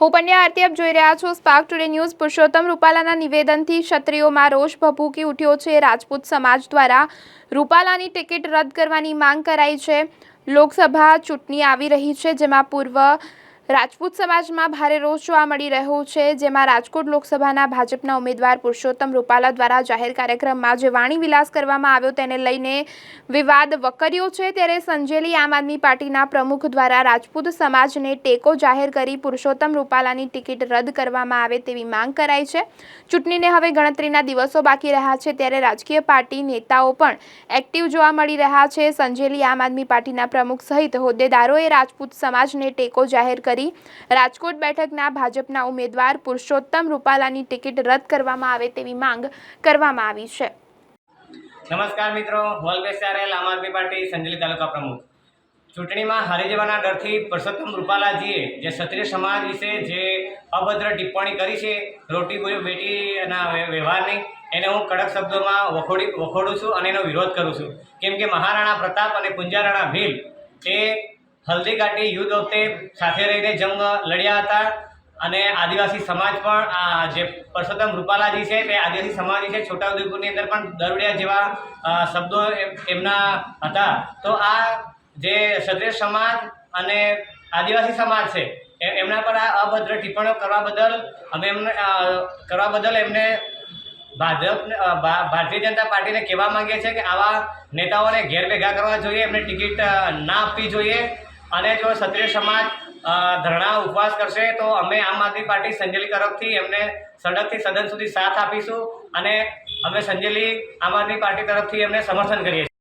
હું પંડ્યા આરતી આપ જોઈ રહ્યા છો સ્પાર્ક ટુડે ન્યૂઝ પુરુષોત્તમ રૂપાલાના નિવેદનથી ક્ષત્રિયોમાં રોષ ભભૂકી ઉઠ્યો છે. રાજપૂત સમાજ દ્વારા રૂપાલાની ટિકિટ રદ કરવાની માંગ કરાઈ છે. લોકસભા ચૂંટણી આવી રહી છે, જેમાં પૂર્વ રાજપૂત સમાજમાં ભારે રોષ જોવા મળી રહ્યો છે, જેમાં રાજકોટ લોકસભાના ભાજપના ઉમેદવાર પુરુષોત્તમ રૂપાલા દ્વારા જાહેર કાર્યક્રમમાં જે વાણી વિલાસ કરવામાં આવ્યો તેને લઈને વિવાદ વકર્યો છે. ત્યારે સંજેલી આમ આદમી પાર્ટીના પ્રમુખ દ્વારા રાજપૂત સમાજને ટેકો જાહેર કરી પુરુષોત્તમ રૂપાલાની ટિકિટ રદ કરવામાં આવે તેવી માંગ કરાઈ છે. ચૂંટણીને હવે ગણતરીના દિવસો બાકી રહ્યા છે, ત્યારે રાજકીય પાર્ટી નેતાઓ પણ એક્ટિવ જોવા મળી રહ્યા છે. સંજેલી આમ આદમી પાર્ટીના પ્રમુખ સહિત હોદ્દેદારોએ રાજપૂત સમાજને ટેકો જાહેર કરી રાજકોટ બેઠકના ભાજપના ઉમેદવાર પુરુષોત્તમ રૂપાલાની ટિકિટ રદ કરવામાં આવે તેવી માંગ કરવામાં આવી છે. નમસ્કાર મિત્રો વોલબેસ ચારેલ આમ આદમી પાર્ટી સંજલી તાલુકા પ્રમુખ. ચૂંટણીમાં હારી જવાના ડરથી પુરુષોત્તમ રૂપાલાજીએ જે ક્ષત્રિય સમાજ વિશે જે અભદ્ર ટિપ્પણી કરી છે, રોટી બોયો બેટીના વ્ય- વ્યવહારની, એને હું કડક શબ્દોમાં વખોડી, વખોડું છું અને એનો વિરોધ કરું છું. કેમ કે મહારાણા પ્રતાપ અને પુંજારાણા ભીલ એ હલ્દી ઘાટી યુદ્ધ વખતે સાથે રહીને જંગ લડ્યા હતા. અને આદિવાસી સમાજ પણ જે પરસોત્તમ રૂપાલાજી છે, તે આદિવાસી સમાજ છે, છોટાઉદેપુરની અંદર પણ દરોડિયા જેવા શબ્દો એમ- એમના હતા. તો આ જે ક્ષત્રિય સમાજ અને આદિવાસી સમાજ છે એમના પર આ અભદ્ર ટિપ્પણીઓ કરવા બદલ અમે એમને કરવા બદલ એમને ભાજપ ભારતીય જનતા પાર્ટીને કહેવા માંગીએ છીએ કે આવા નેતાઓને ઘેર ભેગા કરવા જોઈએ, એમને ટિકિટ ના આપવી જોઈએ. અને જો ક્ષત્રિય સમાજ ધરણા ઉપવાસ કરશે, તો અમે આમ આદમી પાર્ટી સંજેલી તરફથી એમને સડકથી સદન સુધી સાથ આપીશું અને અમે સંજેલી આમ આદમી પાર્ટી તરફથી એમને સમર્થન કરીએ છીએ.